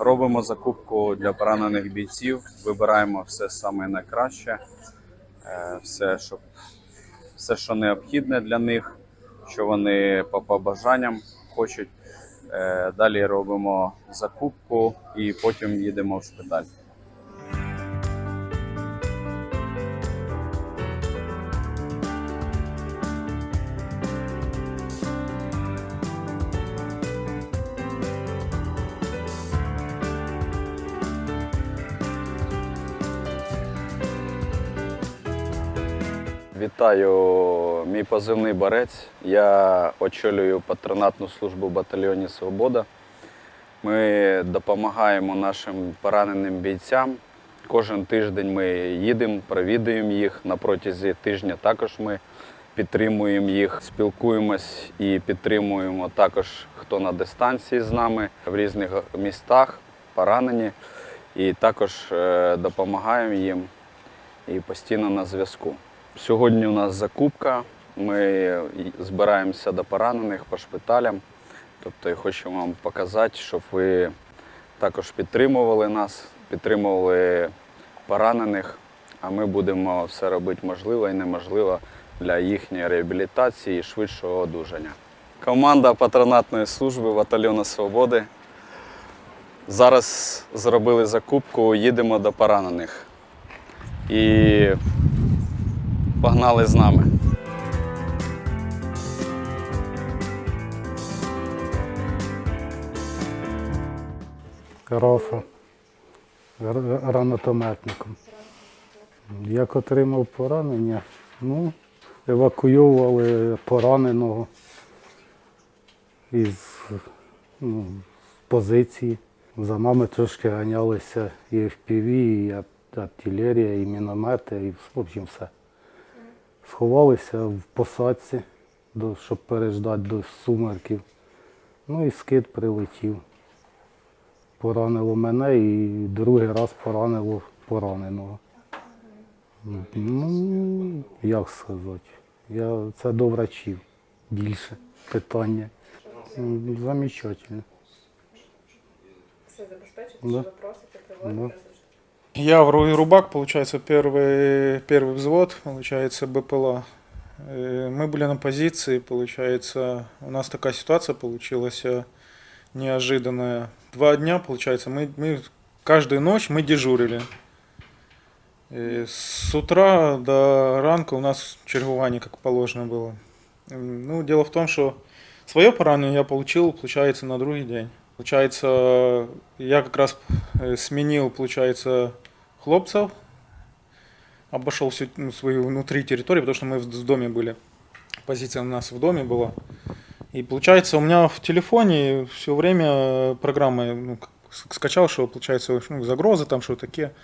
Робимо закупку для поранених бійців, вибираємо все саме найкраще, е, все, щоб, все, що необхідне для них, що вони по побажанням хочуть. Е, Далі робимо закупку і потім їдемо в шпиталь. Вітаю, мій позивний борець. Я очолюю патронатну службу батальйоні Свобода. Ми допомагаємо нашим пораненим бійцям. Кожен тиждень ми їдемо, провідуємо їх. На протязі тижня також ми підтримуємо їх, спілкуємось і підтримуємо також, хто на дистанції з нами в різних містах, поранені. І також е, допомагаємо їм і постійно на зв'язку. Сьогодні у нас закупка. Ми збираємося до поранених по шпиталям. Тобто я хочу вам показати, щоб ви також підтримували нас, підтримували поранених, а ми будемо все робити можливе і неможливе для їхньої реабілітації і швидшого одужання. Команда патронатної служби батальйону Свободи. Зараз зробили закупку, їдемо до поранених. І погнали з нами. Карафа р- гранатометником. Як отримав поранення, ну, евакуйовували пораненого із ну, позиції. За нами трошки ганялися і FPV, і артилерія, і міномети, і в общем все. Сховалися в посадці, до, щоб переждати до сумерків. Ну і скид прилетів поранило мене і другий раз поранило пораненого. Ну, як сказати, я, це до врачів більше питання. М, Замечательно. Все забезпечити, Да. що ви просите, приводите. Да. Я в Ру- Рубак, получается, первый, первый взвод, получается, БПЛА. Э, Мы были на позиции, получается, у нас такая ситуация получилась э, неожиданная. Два дня, получается, мы, мы каждую ночь мы дежурили. И с утра до ранка у нас чергування, как положено было. Ну, дело в том, что свое поранение я получил, получается, на другой день. Получается, я как раз э, сменил, получается, хлопцев, обошел всю ну, свою внутри территорию, потому что мы в доме были. Позиция у нас в доме была. И получается, у меня в телефоне все время э, программа ну, скачал, что получается ну, загрозы там, что такие.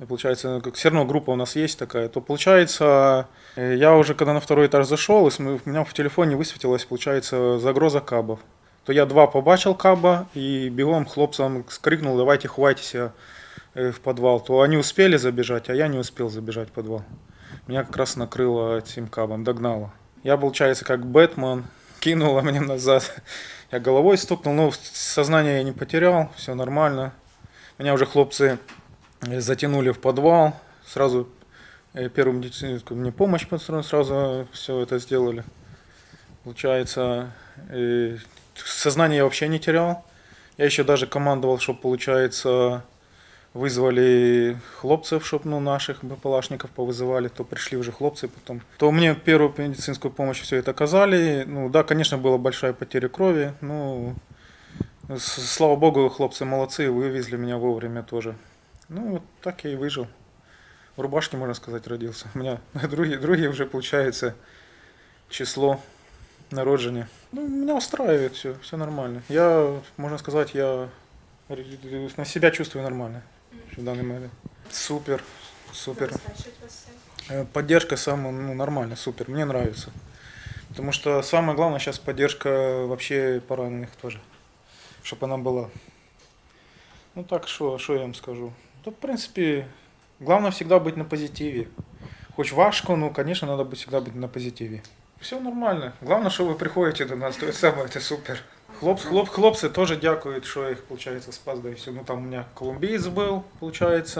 И получается, как все равно группа у нас есть такая, то получается, э, я уже когда на второй этаж зашел, и у меня в телефоне высветилась, получается, загроза кабов. То я два побачил каба и бегом хлопцам скрикнул, давайте ховайтеся э, в подвал. То они успели забежать, а я не успел забежать в подвал. Меня как раз накрыло этим кабом, догнало. Я, получается, как Бэтмен, кинула меня назад. Я головой стукнул, но сознание я не потерял, все нормально. Меня уже хлопцы э, затянули в подвал, сразу э, первую медицинскую мне помощь сразу все это сделали. Получается, э, сознание я вообще не терял. Я еще даже командовал, чтобы, получается, вызвали хлопцев, чтобы ну, наших БПЛАшников повызывали, то пришли уже хлопцы потом. То мне первую медицинскую помощь все это оказали. Ну да, конечно, была большая потеря крови. Ну, с- слава богу, хлопцы молодцы, вывезли меня вовремя тоже. Ну, вот так я и выжил. В рубашке, можно сказать, родился. У меня другие, другие уже, получается, число народжения. Ну, меня устраивает все, все нормально. Я, можно сказать, я на себя чувствую нормально в данный момент. Супер, супер. Поддержка самая, ну, нормально, супер, мне нравится. Потому что самое главное сейчас поддержка вообще пораненых тоже. Чтобы она была. Ну так, что, что я вам скажу? Да, в принципе, главное всегда быть на позитиве. Хоть важко, но, конечно, надо всегда быть на позитиве. Все нормально. Главное, що ви приходите до нас, то саме це супер. Хлопці, хлоп, хлопці теж дякують, що я їх, виходить, спас, да і все. Ну там у мене колумбієць був, виходить.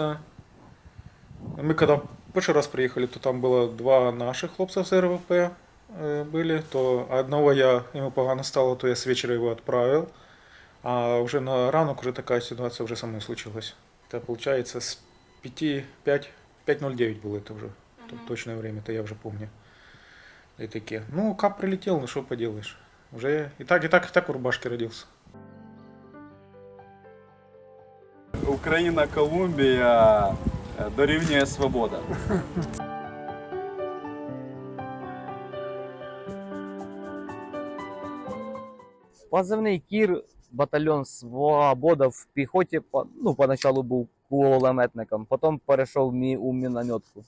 Мы когда первый раз приехали, то там было два наших хлопца с РВП э, были, то одного я, ему погано стало, то я с вечера его отправил, а уже на ранок уже такая ситуация уже со мной случилась. Это получается с 5, 5, 5.09 было это уже, то- точное время, это я уже помню. И такие, ну, кап прилетел, ну что поделаешь. Уже и так, и так, и так в рубашке родился. Україна, Колумбія е, дорівнює свобода. Позивний Кір, батальйон Свобода в піхоті. по- Ну, поначалу був кулеметником, потім перейшов мі- у мінометку.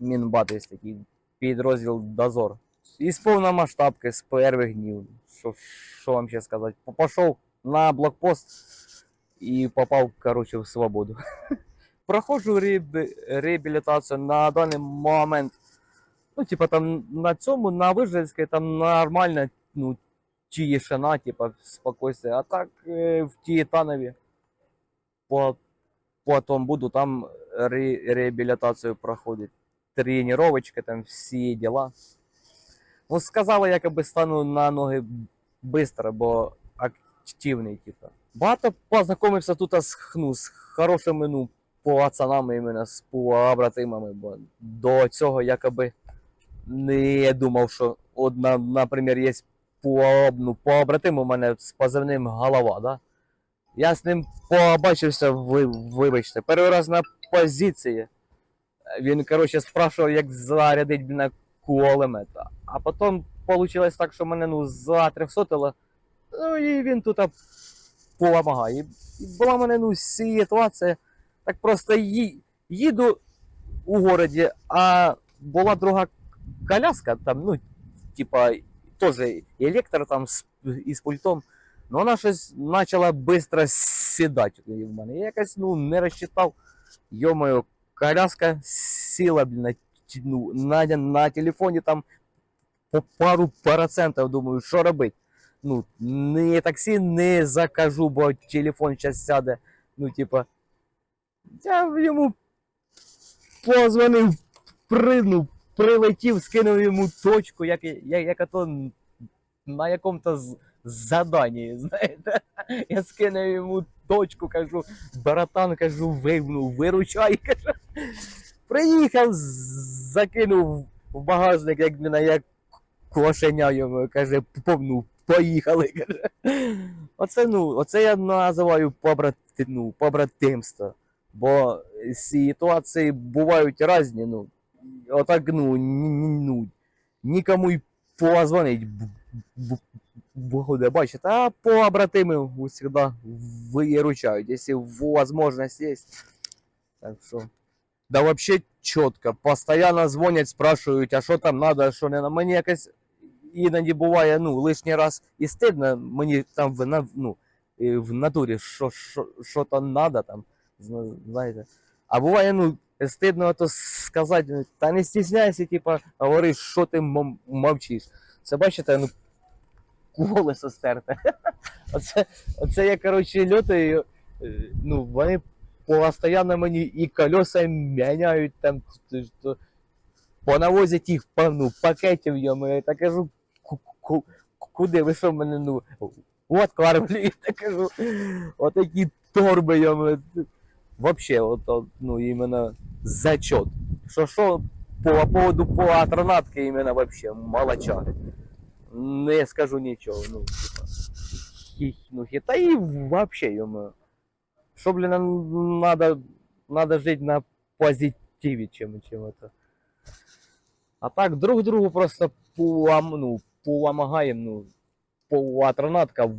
Мінбат є такий підрозділ Дозор. Із повномасштабки, з перших днів. Що, що вам ще сказати? П- Пішов на блокпост і попав, коротше, в свободу. Проходжу реабі- реабілітацію на даний момент. Ну, типа там на цьому, на Вижницькій, там нормально, ну, тишина, типа, спокойствие. А так э, в Титанове по, потом буду там ре, реабилитацию проходить. Тренировочка, там всі дела. Ну, сказали, якоби стану на ноги быстро, бо активний, типа. Багато познайомився тут з, ну, з хорошими, ну, пацанами, іменно, з побратимами, бо до цього якоби не думав, що, от, на, наприклад, є ну, побратим у мене з позивним голова, да? Я з ним побачився, ви, вибачте, перший раз на позиції. Він, коротше, спрашував, як зарядить на кулемет. А потім вийшло так, що мене ну, затрьохсотило, ну і він тут допомагає. І була в мене ну, ситуація, так просто ї, їду у городі, а була друга коляска, там, ну, типа, тоже електро там з, із пультом. Ну, вона щось почала швидко сідати в мене. Я якось ну, не розчитав. Йомою, коляска сіла, блін, на, ну, на, на телефоні там по пару процентів, думаю, що робити. Ну, не таксі не закажу, бо телефон зараз сяде. Ну, типа, я йому позвонив, пригнув, прилетів, скинув йому точку, як, як, як то на якому-то заданні, знаєте. Я скинув йому точку, кажу, братан, кажу, вигнув, виручай, кажу. Приїхав, закинув в багажник, як мене як кошеня йому, каже, повну, поїхали. Каже. Оце, ну, оце я називаю побрати, ну, побратимство. Бо ситуації бувають різні, ну, отак, ну, ну, нікому й позвонить б- б- буде, бачите, а побратими завжди виручають, якщо можливість є. Так що, да вообще чітко, постійно дзвонять, спрашують, а що там а що не надо. Мені якось іноді буває, ну, лишній раз і стидно, мені там в, на- ну, в натурі що, що, що там треба, там, знаєте. А буває, ну, стидно то сказати, ну, та не стісняйся, типа, говори, що ти мовчиш. Це бачите, ну, колесо стерте. Оце, оце я, коротше, льотаю, е, ну, вони постійно мені і колеса міняють там, понавозять їх ну, пакетів йому, я так кажу, «Ку- ку- куди ви що мене, ну, от кормлюєте, кажу, отакі торби йому. Вообще, от, от, ну, іменно зачет. Що, що, по поводу патронатки іменно вообще молочари. Не скажу нічого, ну, типа. Хі, ну, хі- та і вообще йому. Що, блін, надо, надо жити на позитиві, чим, чим это. А так друг другу просто полам, ну, поламагаємо, ну, патронатка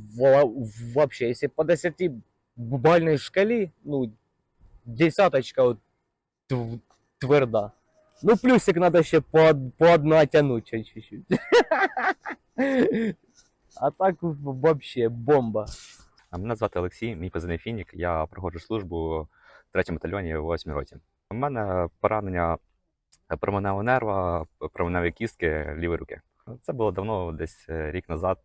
вообще, если по 10 бальной шкалі, ну, десяточка от, тв- тверда. Ну, плюсик надо ще по, поднатянуть чуть-чуть. А так вообще бомба. Мене звати Олексій, мій позивний Фінік. Я проходжу службу в 3 батальйоні в 8 роті. У мене поранення променевого нерва, променевої кістки лівої руки. Це було давно, десь е, рік назад,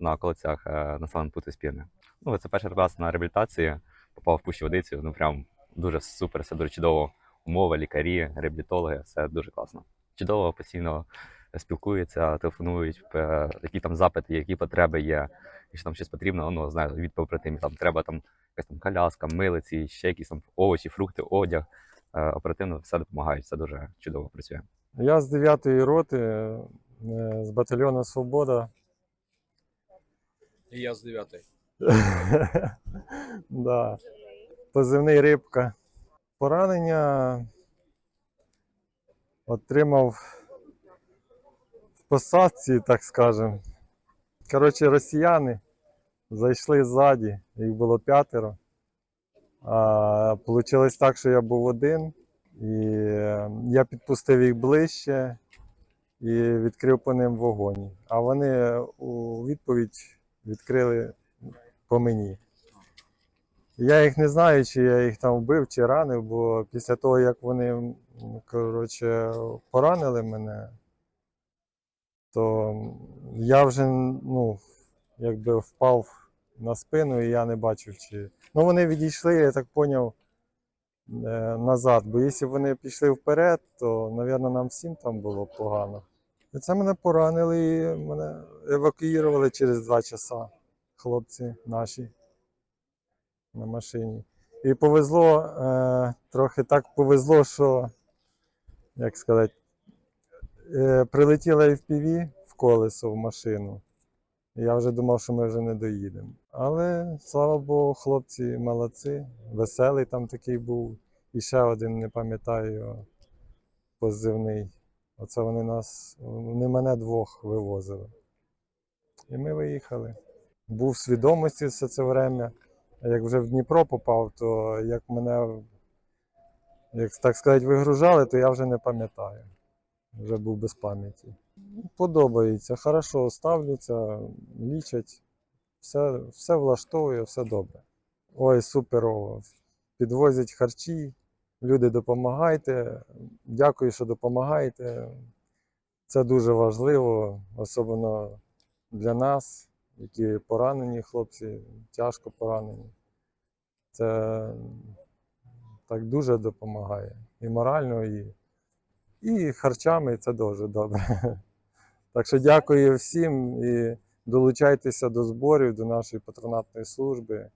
на околицях е, населеного пункту Спірне. Ну, це перший раз на реабілітації, попав в пущу водицю. Ну прям дуже супер, все дуже чудово. Умови, лікарі, реабілітологи, все дуже класно. Чудово, постійно спілкуються, телефонують, е, які там запити, які потреби є, якщо там щось потрібно, ну знаю, від побратимів, там треба там якась там коляска, милиці, ще якісь там овочі, фрукти, одяг. Е, Оперативно все допомагають, все дуже чудово працює. Я з 9-ї роти е, з батальйону Свобода. І я з 9. да. Позивний рибка. Поранення отримав в посадці, так скажемо. Коротше, росіяни зайшли ззаді, їх було п'ятеро. А, Получилось так, що я був один, і е, я підпустив їх ближче і відкрив по ним вогонь. А вони у відповідь відкрили по мені. Я їх не знаю, чи я їх там вбив, чи ранив, бо після того, як вони коротше, поранили мене, то я вже ну, якби впав на спину і я не бачив, чи. Ну, вони відійшли, я так поняв, е, назад. Бо якщо вони пішли вперед, то, мабуть, нам всім там було погано. І це мене поранили і мене евакуювали через два часа хлопці наші на машині. І повезло, е, трохи так повезло, що, як сказати, е, прилетіла FPV в колесо в машину. Я вже думав, що ми вже не доїдемо. Але слава Богу, хлопці молодці, веселий там такий був. І ще один, не пам'ятаю позивний. Оце вони нас, вони мене двох вивозили. І ми виїхали. Був в свідомості все це время. Як вже в Дніпро попав, то як мене, як так сказати, вигружали, то я вже не пам'ятаю. Вже був без пам'яті. Подобається, хорошо ставляться, лічать, все, все влаштовує, все добре. Ой, суперово. Підвозять харчі, люди допомагайте. Дякую, що допомагаєте. Це дуже важливо, особливо для нас, які поранені хлопці, тяжко поранені. Це так дуже допомагає. І морально, і, і харчами це дуже добре. Так що дякую всім і долучайтеся до зборів, до нашої патронатної служби, е,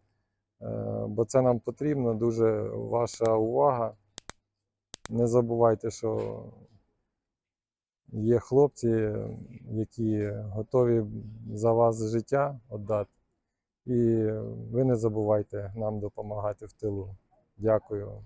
бо це нам потрібно, дуже ваша увага. Не забувайте, що є хлопці, які готові за вас життя віддати. І ви не забувайте нам допомагати в тилу. Дякую.